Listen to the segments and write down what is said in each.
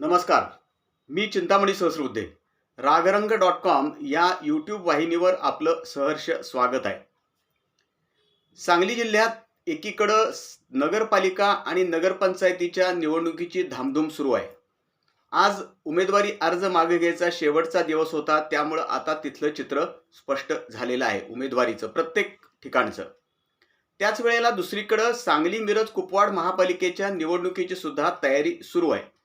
नमस्कार मी Chintamani Sahasrabuddhe. Ragarang dot com या यूट्यूब वाहिनीवर आपलं सहर्ष स्वागत आहे. सांगली जिल्ह्यात एकीकडं नगरपालिका आणि नगरपंचायतीच्या निवडणुकीची धामधूम सुरू आहे. आज उमेदवारी अर्ज मागे घ्यायचा शेवटचा दिवस होता त्यामुळं आता तिथलं चित्र स्पष्ट झालेलं आहे उमेदवारीचं प्रत्येक ठिकाणचं. त्याच वेळेला दुसरीकडं सांगली मिरज कुपवाड महापालिकेच्या निवडणुकीची सुद्धा तयारी सुरू आहे.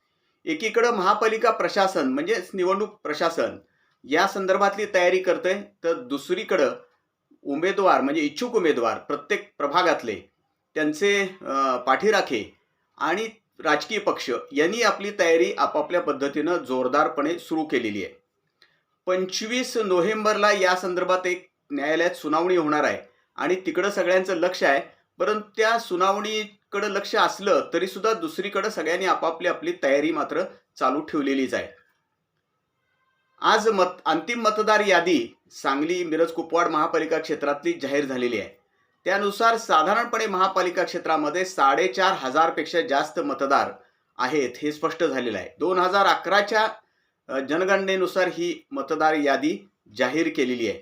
एकीकडं महापालिका प्रशासन म्हणजेच निवडणूक प्रशासन या संदर्भातली तयारी करते तर दुसरीकडं उमेदवार म्हणजे इच्छुक उमेदवार प्रत्येक प्रभागातले त्यांचे पाठीराखे आणि राजकीय पक्ष यांनी आपली तयारी आपापल्या पद्धतीनं जोरदारपणे सुरू केलेली आहे. पंचवीस नोव्हेंबरला या संदर्भात एक न्यायालयात सुनावणी होणार आहे. आणि तिकडं सगळ्यांचं लक्ष आहे. परंतु त्या कडे लक्ष असलं तरी सुद्धा दुसरीकडे सगळ्यांनी आपापली आपली तयारी मात्र चालू ठेवलेलीच आहे. आज मत अंतिम मतदार यादी सांगली मिरज कुपवाड महापालिका क्षेत्रातली जाहीर झालेली आहे. त्यानुसार साधारणपणे महापालिका क्षेत्रामध्ये साडेचार हजारपेक्षा जास्त मतदार आहेत हे स्पष्ट झालेलं आहे. दोन हजार अकराच्या जनगणनेनुसार ही मतदार यादी जाहीर केलेली आहे.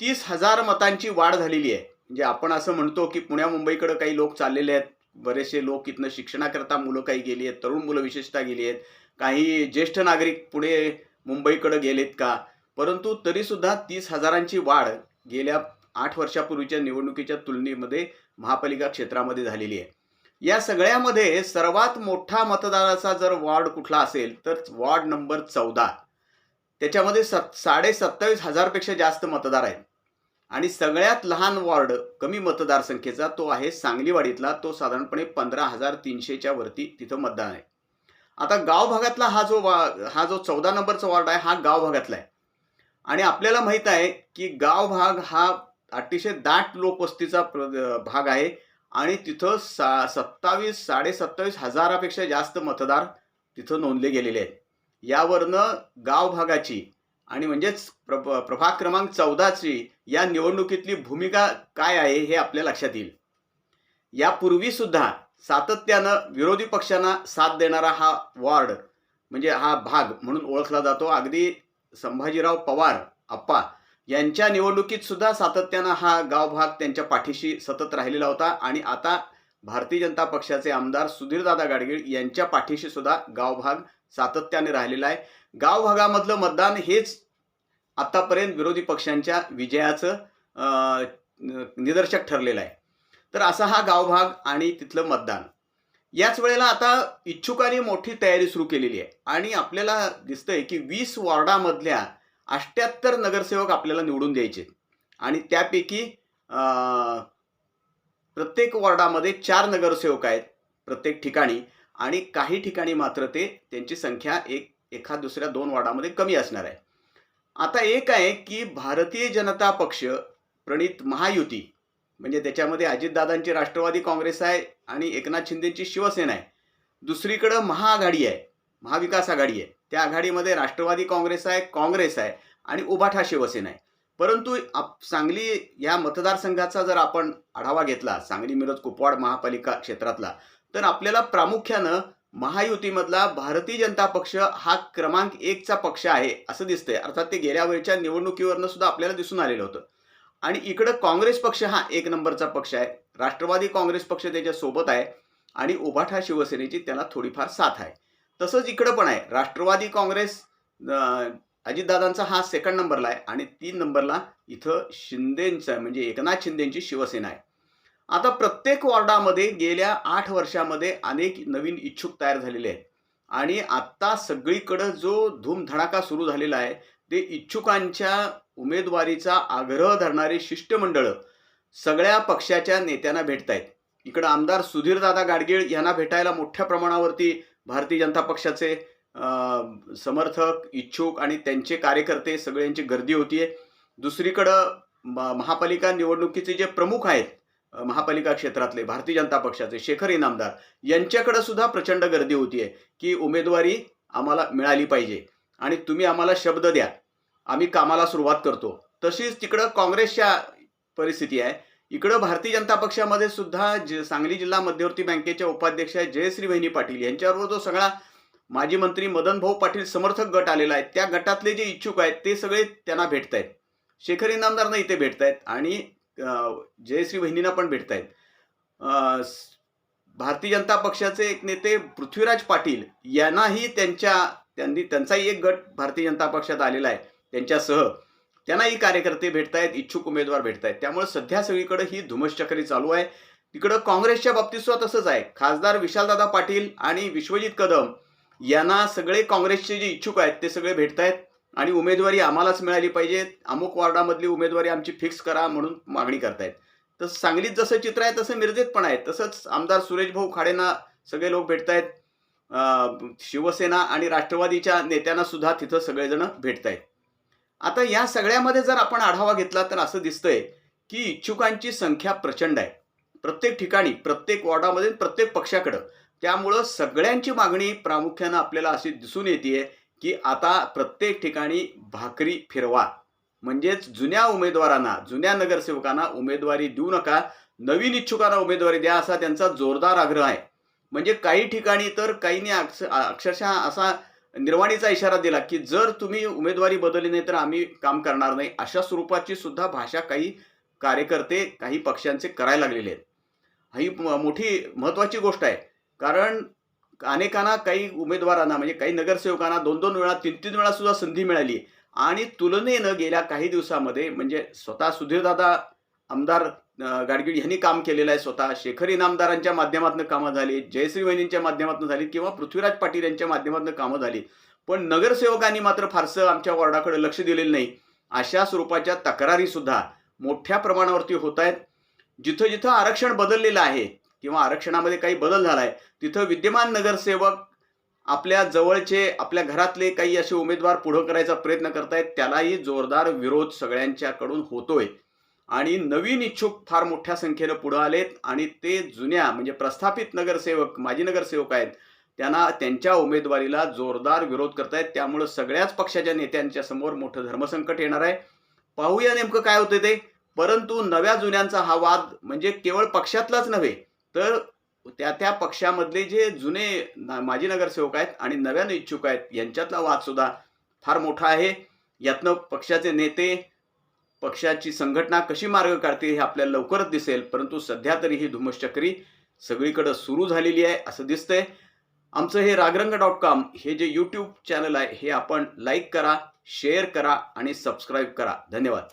तीस हजार मतांची वाढ झालेली आहे. म्हणजे आपण असं म्हणतो की पुण्या मुंबईकडे काही लोक चाललेले आहेत. बरेचसे लोक इथनं शिक्षणाकरता मुलं काही गेली आहेत तरुण मुलं विशेषतः गेली आहेत. काही ज्येष्ठ नागरिक पुणे मुंबईकडे गेलेत का? परंतु तरीसुद्धा तीस हजारांची वाढ गेल्या आठ वर्षापूर्वीच्या निवडणुकीच्या तुलनेमध्ये महापालिका क्षेत्रामध्ये झालेली आहे. या सगळ्यामध्ये सर्वात मोठा मतदाराचा जर वॉर्ड कुठला असेल तर वॉर्ड नंबर चौदा. त्याच्यामध्ये सत साडे सत्तावीस हजारपेक्षा जास्त मतदार आहेत. आणि सगळ्यात लहान वॉर्ड कमी मतदारसंख्येचा तो आहे सांगलीवाडीतला. तो साधारणपणे पंधरा हजार तीनशेच्या वरती तिथं मतदान आहे. आता गाव भागातला हा जो वा हा जो चौदा नंबरचा वॉर्ड आहे हा गाव भागातला आहे. आणि आपल्याला माहीत आहे की गाव भाग हा अतिशय दाट लोकवस्तीचा प्र- भाग आहे. आणि तिथं सा सत्तावीस साडे सत्तावीस हजारापेक्षा जास्त मतदार तिथं नोंदले गेलेले आहेत. यावरनं गाव भागाची आणि म्हणजेच प्र प्रभाग क्रमांक चौदाची या निवडणुकीतली भूमिका काय आहे हे आपल्या लक्षात येईल. यापूर्वी सुद्धा सातत्यानं विरोधी पक्षांना साथ देणारा हा वॉर्ड म्हणजे हा भाग म्हणून ओळखला जातो. अगदी संभाजीराव पवार आप्पा यांच्या निवडणुकीत सुद्धा सातत्यानं हा गाव भाग त्यांच्या पाठीशी सतत राहिलेला होता. आणि आता भारतीय जनता पक्षाचे आमदार सुधीरदादा गाडगीळ यांच्या पाठीशी सुद्धा गाव भाग सातत्याने राहिलेला आहे. गाव भागामधलं मतदान हेच आतापर्यंत विरोधी पक्षांच्या विजयाचं निदर्शक ठरलेलं आहे. तर असा हा गावभाग आणि तिथलं मतदान. याच वेळेला आता इच्छुकांनी मोठी तयारी सुरू केलेली आहे. आणि आपल्याला दिसतंय की वीस वॉर्डामधल्या अष्ट्याहत्तर नगरसेवक आपल्याला निवडून द्यायचे. आणि त्यापैकी प्रत्येक वॉर्डामध्ये चार नगरसेवक आहेत प्रत्येक ठिकाणी. आणि काही ठिकाणी मात्र ते त्यांची संख्या एक एखाद दुसऱ्या दोन वॉर्डामध्ये कमी असणार आहे. आता एक आहे की भारतीय जनता पक्ष प्रणित महायुती म्हणजे त्याच्यामध्ये अजितदादांची राष्ट्रवादी काँग्रेस आहे आणि एकनाथ शिंदेची शिवसेना आहे. दुसरीकडं महाआघाडी आहे महाविकास आघाडी आहे. त्या आघाडीमध्ये राष्ट्रवादी काँग्रेस आहे काँग्रेस आहे आणि उभाठा शिवसेना आहे. परंतु आप सांगली या मतदारसंघाचा जर आपण आढावा घेतला सांगली मिरज कुपवाड महापालिका क्षेत्रातला तर आपल्याला प्रामुख्यानं महायुतीमधला भारतीय जनता पक्ष हा क्रमांक एकचा पक्ष आहे असं दिसतंय. अर्थात ते गेल्या वेळच्या निवडणुकीवरनं सुद्धा आपल्याला दिसून आलेलं होतं. आणि इकडं काँग्रेस पक्ष हा एक नंबरचा पक्ष आहे. राष्ट्रवादी काँग्रेस पक्ष त्याच्यासोबत आहे आणि उभाठा शिवसेनेची त्याला थोडीफार साथ आहे. तसंच इकडं पण आहे. राष्ट्रवादी काँग्रेस अजितदादांचा हा सेकंड नंबरला आहे आणि तीन नंबरला इथं शिंदेंचा म्हणजे एकनाथ शिंदेंची शिवसेना आहे. आता प्रत्येक वॉर्डामध्ये गेल्या आठ वर्षामध्ये अनेक नवीन इच्छुक तयार झालेले आहेत. आणि आत्ता सगळीकडं जो धूमधडाका सुरू झालेला आहे ते इच्छुकांच्या उमेदवारीचा आग्रह धरणारी शिष्टमंडळं सगळ्या पक्षाच्या नेत्यांना भेटत आहेत. इकडं आमदार सुधीरदादा गाडगीळ यांना भेटायला मोठ्या प्रमाणावरती भारतीय जनता पक्षाचे समर्थक इच्छुक आणि त्यांचे कार्यकर्ते सगळ्यांची गर्दी होतीये. दुसरीकडं म- महापालिका निवडणुकीचे जे प्रमुख आहेत महापालिका क्षेत्रातले भारतीय जनता पक्षाचे शेखर इनामदार यांच्याकडे सुद्धा प्रचंड गर्दी होतीये की उमेदवारी आम्हाला मिळाली पाहिजे. आणि तुम्ही आम्हाला शब्द द्या. आम्ही कामाला सुरुवात करतो. तशीच तिकडं काँग्रेसच्या परिस्थिती आहे. इकडं भारतीय जनता पक्षामध्ये सुद्धा ज सांगली जिल्हा मध्यवर्ती बँकेच्या उपाध्यक्ष जयश्री वहिनी पाटील यांच्याबरोबर जो सगळा माजी मंत्री मदन भाऊ पाटील समर्थक गट आलेला आहे त्या गटातले जे इच्छुक आहेत ते सगळे त्यांना भेटत आहेत शेखर इनामदारांना इथे भेटत आहेत आणि जयश्री वहिनींना पण भेटत आहेत भारतीय जनता पक्षाचे एक नेते पृथ्वीराज पाटील यांनाही त्यांच्या त्यांनी त्यांचाही एक गट भारतीय जनता पक्षात आलेला आहे. त्यांच्यासह त्यांनाही कार्यकर्ते भेटत आहेत इच्छुक उमेदवार भेटत आहेत त्यामुळे सध्या सगळीकडे ही धुमश्चक्री चालू आहे. तिकडं काँग्रेसच्या बाबतीत सुद्धा तसंच आहे. खासदार विशालदादा पाटील आणि विश्वजित कदम यांना सगळे काँग्रेसचे जे इच्छुक आहेत ते सगळे भेटत आहेत आणि उमेदवारी आम्हालाच मिळाली पाहिजे अमुक वॉर्डामधली उमेदवारी आमची फिक्स करा म्हणून मागणी करतायत. तर सांगलीत जसं चित्र आहे तसं मिरजेत पण आहे. तसंच आमदार सुरेश भाऊ खाडेंना सगळे लोक भेटत आहेत शिवसेना आणि राष्ट्रवादीच्या नेत्यांना सुद्धा तिथं सगळेजण भेटत आहेत आता या सगळ्यामध्ये जर आपण आढावा घेतला तर असं दिसतंय की इच्छुकांची संख्या प्रचंड आहे. प्रत्येक ठिकाणी प्रत्येक वॉर्डामध्ये प्रत्येक पक्षाकडं. त्यामुळं सगळ्यांची मागणी प्रामुख्यानं आपल्याला अशी दिसून येते की आता प्रत्येक ठिकाणी भाकरी फिरवा. म्हणजेच जुन्या उमेदवारांना जुन्या नगरसेवकांना उमेदवारी देऊ नका. नवीन इच्छुकांना उमेदवारी द्या असा त्यांचा जोरदार आग्रह आहे. म्हणजे काही ठिकाणी तर काहींनी अक्ष अक्षरशः असा निर्वाणीचा इशारा दिला की जर तुम्ही उमेदवारी बदलली नाही तर आम्ही काम करणार नाही. अशा स्वरूपाची सुद्धा भाषा काही कार्यकर्ते काही पक्षांचे करायला लागलेले आहेत. ही म- मोठी महत्त्वाची गोष्ट आहे. कारण अनेकांना काही उमेदवारांना म्हणजे काही नगरसेवकांना दोन दोन वेळा तीन तीन वेळा सुद्धा संधी मिळाली. आणि तुलनेनं गेल्या काही दिवसामध्ये म्हणजे स्वतः सुधीरदादा आमदार गाडगीळ यांनी काम केलेलं आहे स्वतः. शेखर इनामदारांच्या माध्यमातून कामं झाली जयश्री वहिनींच्या माध्यमातून झाली किंवा पृथ्वीराज पाटील यांच्या माध्यमातून कामं झाली. पण नगरसेवकांनी मात्र फारसं आमच्या वॉर्डाकडे लक्ष दिलेलं नाही. अशा स्वरूपाच्या तक्रारी सुद्धा मोठ्या प्रमाणावरती होत आहेत. जिथं जिथं आरक्षण बदललेलं आहे किंवा आरक्षणामध्ये काही बदल झाला आहे तिथं विद्यमान नगरसेवक आपल्या जवळचे आपल्या घरातले काही असे उमेदवार पुढं करायचा प्रयत्न करतायत त्यालाही जोरदार विरोध सगळ्यांच्याकडून होतोय. आणि नवीन इच्छुक फार मोठ्या संख्येनं पुढं आलेत आणि ते जुन्या म्हणजे प्रस्थापित नगरसेवक माजी नगरसेवक आहेत त्यांना त्यांच्या उमेदवारीला जोरदार विरोध करतायत. त्यामुळं सगळ्याच पक्षाच्या नेत्यांच्या समोर मोठं धर्मसंकट येणार आहे. पाहूया नेमकं काय होतं ते. परंतु नव्या जुन्यांचा हा वाद म्हणजे केवळ पक्षातलाच नव्हे तर त्या त्या पक्षामधले जे जुने ना- माजी नगरसेवक आहेत आणि नव्यानं इच्छुक आहेत यांच्यातला वाद सुद्धा फार मोठा आहे. यातनं पक्षाचे नेते पक्षाची संघटना कशी मार्ग काढते हे आपल्याला लवकरच दिसेल परंतु सध्या तरी ही धुमश्चक्री सगळीकडं सुरू झालेली आहे असं दिसतंय. आमचं हे रागरंग डॉट कॉम हे जे यूट्यूब चॅनल आहे हे आपण लाईक करा शेअर करा आणि सबस्क्राईब करा. धन्यवाद.